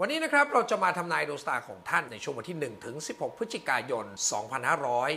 วันนี้นะครับเราจะมาทำนายดวงชะตาของท่านในช่วงวันที่ 1 ถึง 16 พฤศจิกายน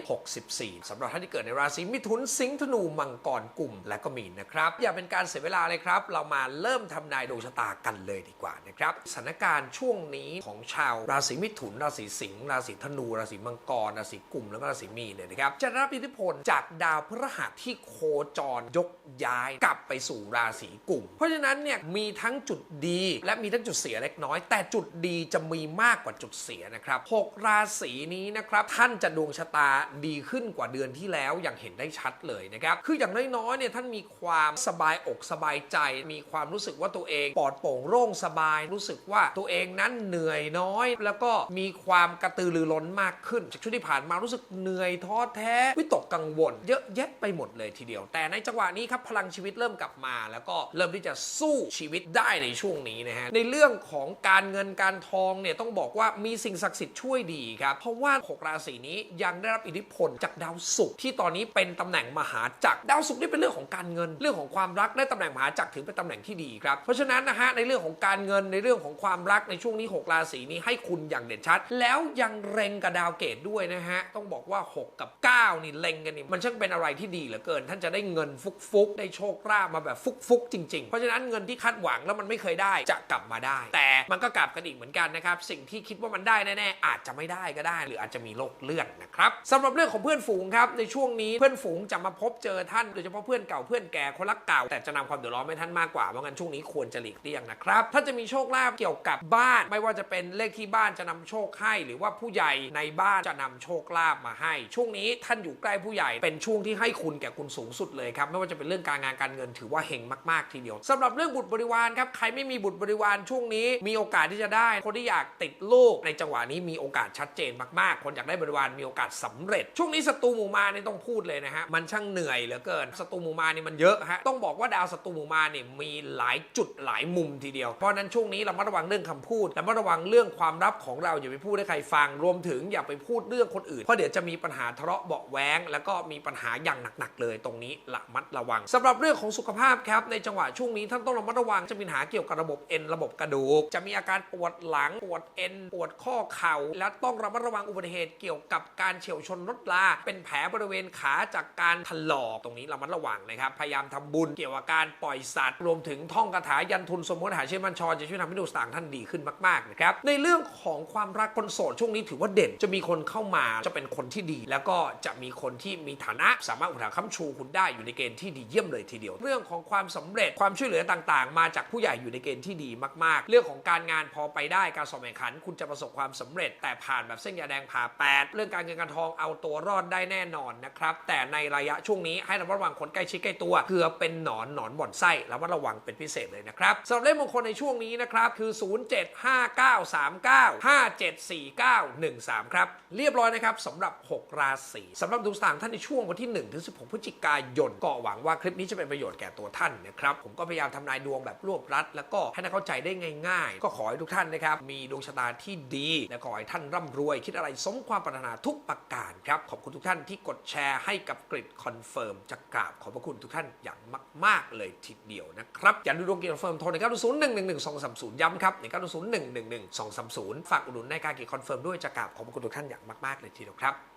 2564 สำหรับท่านที่เกิดในราศีมิถุนสิงห์ธนูมังกรกลุ่มและก็มีนนะครับ อย่าเป็นการเสียเวลาเลยครับ เรามาเริ่มทำนายดวงชะตากันเลยดีกว่านะครับสถานการณ์ช่วงนี้ของชาวราศีมิถุน ราศีสิงห์ราศีธนู ราศีมังกร ราศีกลุ่มแล้วก็ราศีมีนเนี่ยนะครับจะได้รับอิทธิพลจากดาวพฤหัสที่โคจรยกย้ายกลับไปสู่ราศีกลุ่ม เพราะฉะนั้นเนี่ยมีทั้งจุดดี และมีทั้งจุดเสียเล็กน้อยแต่จุดดีจะมีมากกว่าจุดเสียนะครับหกราศีนี้นะครับท่านจะดวงชะตาดีขึ้นกว่าเดือนที่แล้วอย่างเห็นได้ชัดเลยนะครับคืออย่างน้อยๆเนี่ยท่านมีความสบายอกสบายใจ มีความรู้สึกว่าตัวเองปลอดโปร่งโล่งสบาย รู้สึกว่าตัวเองนั้นเหนื่อยน้อย แล้วก็มีความกระตือรือร้นมากขึ้น จากช่วงที่ผ่านมารู้สึกเหนื่อยท้อแท้วิตกกังวล เยอะแยะไปหมดเลยทีเดียว แต่ในจังหวะนี้ครับพลังชีวิตเริ่มกลับมา แล้วก็เริ่มที่จะสู้ชีวิตได้ในช่วงนี้นะฮะในเรื่องของการเงินงินการทองเนี่ยต้องบอกว่ามีสิ่งศักดิ์สิทธิ์ช่วยดีครับ เพราะว่าหกราศีนี้ยังได้รับอิทธิพลจากดาวศุกร์ที่ตอนนี้เป็นตำแหน่งมหาจักรดาวศุกร์นี่เป็นเรื่องของการเงิน เรื่องของความรักได้ตำแหน่งมหาจักรถือเป็นตำแหน่งที่ดีครับเพราะฉะนั้นนะฮะในเรื่องของการเงินในเรื่องของความรักในช่วงนี้หกราศีนี้ให้คุณอย่างเด่นชัด แล้วยังเร็งกับดาวเกตด้วยนะฮะต้องบอกว่า 6 กับ 9 นี่เล็งกันนี่มันช่างเป็นอะไรที่ดีเหลือเกิน ท่านจะได้เงินฟุกๆได้โชคลาภมาแบบฟุกๆจริง ๆ เพราะฉะนั้นเงินที่คาดหวังแล้วมันไม่เคยได้จะกลับมาได้ แต่มันก็กลับกันอีกเหมือนกันนะครับ สิ่งที่คิดว่ามันได้แน่ๆอาจจะไม่ได้ก็ได้ หรืออาจจะมีโรคเลื่อนนะครับสำหรับเรื่องของเพื่อนฝูงครับในช่วงนี้เพื่อนฝูงจะมาพบเจอท่านโดยเฉพาะเพื่อนเก่าเพื่อนแก่คนรักเก่า แต่จะนำความเดือดร้อนให้ท่านมากกว่าเพราะงั้นช่วงนี้ควรจะหลีกเลี่ยงนะครับท่านจะมีโชคลาภเกี่ยวกับบ้านไม่ว่าจะเป็นเลขที่บ้านจะนำโชคให้ หรือว่าผู้ใหญ่ในบ้านจะนำโชคลาภมาให้ ช่วงนี้ท่านอยู่ใกล้ผู้ใหญ่เป็นช่วงที่ให้คุณแก่คุณสูงสุดเลยครับไม่ว่าจะเป็นเรื่องการงานการเงินถือว่าเฮงมาก ๆ ทีเดียวสำหรับเรื่องบุตรบริวารครับใครไม่มีบุตรบริวารช่วงนี้มีโอกาสที่จะได้ คนที่อยากติดลูกในจังหวะนี้มีโอกาสชัดเจนมากๆ คนอยากได้บริวารมีโอกาสสำเร็จ ช่วงนี้ศัตรูหมู่มารนี่ต้องพูดเลยนะฮะมันช่างเหนื่อยเหลือเกินศัตรูหมู่มานี่มันเยอะฮะต้องบอกว่าดาวศัตรูหมู่มารนี่มีหลายจุดหลายมุมทีเดียวเพราะนั้นช่วงนี้เรามาระวังเรื่องคำพูดและมาระวังเรื่องความลับของเราอย่าไปพูดให้ใครฟังรวมถึงอย่าไปพูดเรื่องคนอื่นเพราะเดี๋ยวจะมีปัญหาทะเลาะเบาะแว้งแล้วก็มีปัญหาอย่างหนักๆเลยตรงนี้ระมัดระวังสำหรับเรื่องของสุขภาพครับในจังหวะช่วงนี้ท่านต้องระมัดระวังจะมีปัญหาเกี่ยวกับระบบเอ็นระบบกระดูก จะมีอาการปวดหลัง ปวดเอ็น ปวดข้อเข่า และต้องระมัดระวังอุบัติเหตุเกี่ยวกับการเฉียวชนรถลา เป็นแผลบริเวณขาจากการถลอกตรงนี้ระมัดระวังนะครับ พยายามทำบุญเกี่ยวกับการปล่อยสัตว์ รวมถึงท่องคาถายันทุนสมมติหาเชื่อมันชรจะช่วยทำให้ดวงชะตางท่านดีขึ้นมากๆนะครับ ในเรื่องของความรักคนโสดช่วงนี้ถือว่าเด่น จะมีคนเข้ามาจะเป็นคนที่ดี แล้วก็จะมีคนที่มีฐานะสามารถอุปถัมภ์ค้ำชูคุณได้อยู่ในเกณฑ์ที่ดีเยี่ยมเลยทีเดียว เรื่องของความสำเร็จความช่วยเหลือต่าง ๆ มาจากผู้ใหญ่อยู่ในเกณฑ์ที่ดีมาก ๆ เรื่องของการงานพอไปได้การสอบแข่งขัน คุณจะประสบความสำเร็จ แต่ผ่านแบบเส้นยาแดงผ่าแปดเรื่องการเงินการทองเอาตัวรอดได้แน่นอนนะครับ แต่ในระยะช่วงนี้ให้ระมัดระวังคนใกล้ชิดใกล้ตัวเกือบเป็นหนอนหนอนบ่อนไส้ระมัดระวังเป็นพิเศษเลยนะครับสำหรับเลขมงคลในช่วงนี้นะครับคือ 075939574913 ครับ เรียบร้อยนะครับสำหรับ 6 ราศีสำหรับดวงชะตางท่านในช่วงวันที่1ถึง16พฤศจิกายนก็หวังว่าคลิปนี้จะเป็นประโยชน์แก่ตัวท่านนะครับผมก็พยายามทำนายดวงแบบรวบรัด แล้วก็ให้ท่านเข้าใจได้ง่าย ๆ ก็ขอให้ทุกท่านนะครับ มีดวงชะตาที่ดีและขอให้ท่านร่ำรวย คิดอะไรสมความปรารถนาทุกประการครับ ขอบคุณทุกท่านที่กดแชร์ให้กับกริดคอนเฟิร์มจะกราบขอบพระคุณทุกท่านอย่างมาก ๆ เลยทีเดียวนะครับ อย่าลืมดูดวงกิจคอนเฟิร์มโทรใน9 0 1 1 1 2 3 0 ย้ำครับใน9 0 1 1 1 2 3 0 ฝากอุดหนุนในการกิจคอนเฟิร์มด้วยจะกราบขอบพระคุณทุกท่านอย่างมากๆเลยทีเดียวครับ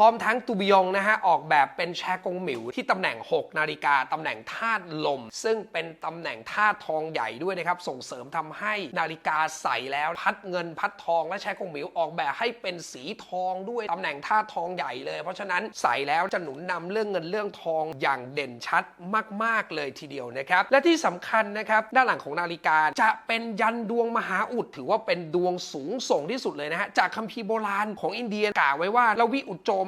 พร้อมทั้งตูบิยองนะฮะออกแบบเป็นแชกงหมิวที่ตำแหน่ง 6 นาฬิกาตำแหน่งธาตุลม ซึ่งเป็นตำแหน่งธาตุทองใหญ่ด้วยนะครับ ส่งเสริมทำให้นาฬิกาใส่แล้วพัดเงินพัดทองและแชกงหมิวออกแบบให้เป็นสีทองด้วยตำแหน่งธาตุทองใหญ่เลย เพราะฉะนั้นใส่แล้วจะหนุนนำเรื่องเงินเรื่องทองอย่างเด่นชัดมาก ๆ เลยทีเดียวนะครับ และที่สำคัญนะครับด้านหลังของนาฬิกาจะเป็นยันดวงมหาอุดถือว่าเป็นดวงสูงส่งที่สุดเลยนะฮะจากคัมภีร์โบราณของอินเดียกล่าวไว้ว่าลวิอุจโจม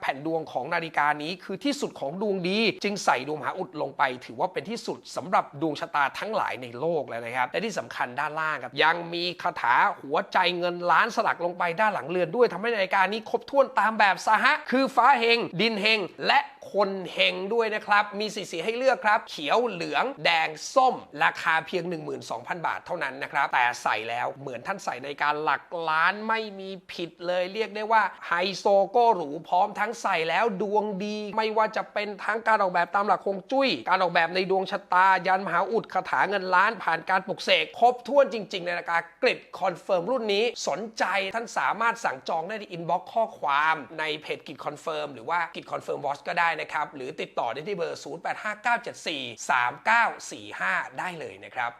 แผ่นดวงของนาฬิกานี้คือที่สุดของดวงดี จึงใส่ดวงมหาอุดลงไป ถือว่าเป็นที่สุดสำหรับดวงชะตาทั้งหลายในโลกแล้วนะครับ และที่สำคัญด้านล่างครับ ยังมีคาถาหัวใจเงินล้านสลักลงไปด้านหลังเรือนด้วยทำให้นาฬิกานี้ครบถ้วนตามแบบสหะคือฟ้าเฮง ดินเฮง และคนเฮงด้วยนะครับ มีสีสีให้เลือกครับ เขียวเหลือง แดงส้ม ราคาเพียง 12,000 บาทเท่านั้นนะครับ แต่ใส่แล้วเหมือนท่านใส่ในการหลักล้านไม่มีผิดเลย เรียกได้ว่าไฮโซโก็หรูพร้อมทั้งใส่แล้วดวงดี ไม่ว่าจะเป็นทั้งการออกแบบตามหลักคงจุ้ย การออกแบบในดวงชะตา ยันมหาอุดคาถาเงินล้าน ผ่านการปลุกเสกครบถ้วนจริง ๆ ในราคากริดคอนเฟิร์มรุ่นนี้สนใจท่านสามารถสั่งจองได้ที่อินบ็อกซ์ข้อความในเพจกิจคอนเฟิร์มหรือว่ากิจคอนเฟิร์มวอชก็ได้นะครับหรือติดต่อได้ที่เบอร์ 0859743945 ได้เลยนะครับ